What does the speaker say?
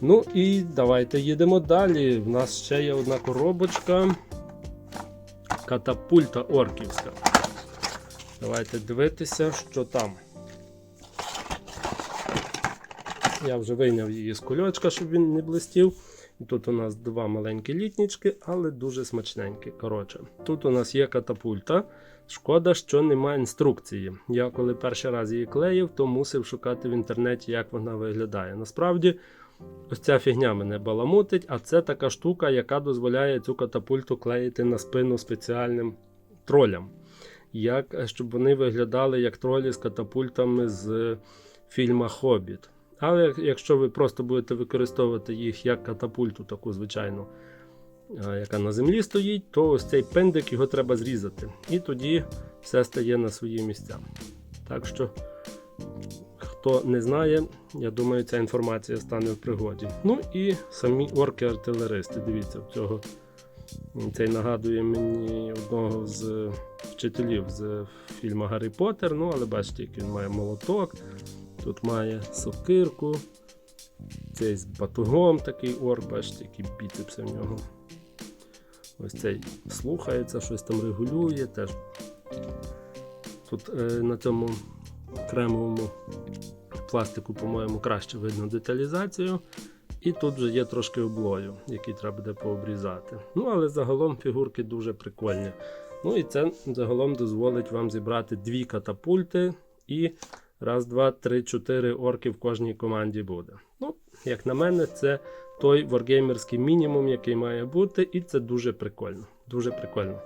Ну і давайте їдемо далі. У нас ще є одна коробочка. Катапульта орківська. Давайте дивитися, що там. Я вже вийняв її з кульочка, щоб він не блистів. Тут у нас два маленькі літнічки, але дуже смачненькі. Коротше, тут у нас є катапульта. Шкода, що немає інструкції. Я коли перший раз її клеїв, то мусив шукати в інтернеті, як вона виглядає. Насправді, ось ця фігня мене баламутить, а це така штука, яка дозволяє цю катапульту клеїти на спину спеціальним тролям. Як, щоб вони виглядали як тролі з катапультами з фільма Хобіт. Але якщо ви просто будете використовувати їх як катапульту, таку звичайну, яка на землі стоїть, то ось цей пендик його треба зрізати. І тоді все стає на свої місця. Так що, хто не знає, я думаю, ця інформація стане в пригоді. Ну і самі орки-артилеристи. Дивіться, цього цей нагадує мені одного з вчителів з фільму Гаррі Поттер. Ну, але бачите, який він має молоток. Тут має сокирку. Цей з батугом такий орк, бачите, які біцепси в нього. Ось цей слухається, щось там регулює теж. Тут е, на цьому кремовому пластику, по-моєму, краще видно деталізацію. І тут вже є трошки облою, який треба буде пообрізати. Ну, але загалом фігурки дуже прикольні. Ну і це загалом дозволить вам зібрати дві катапульти і раз, два, три, чотири орки в кожній команді буде. Ну, як на мене, це той воргеймерський мінімум, який має бути, і це дуже прикольно. Дуже прикольно.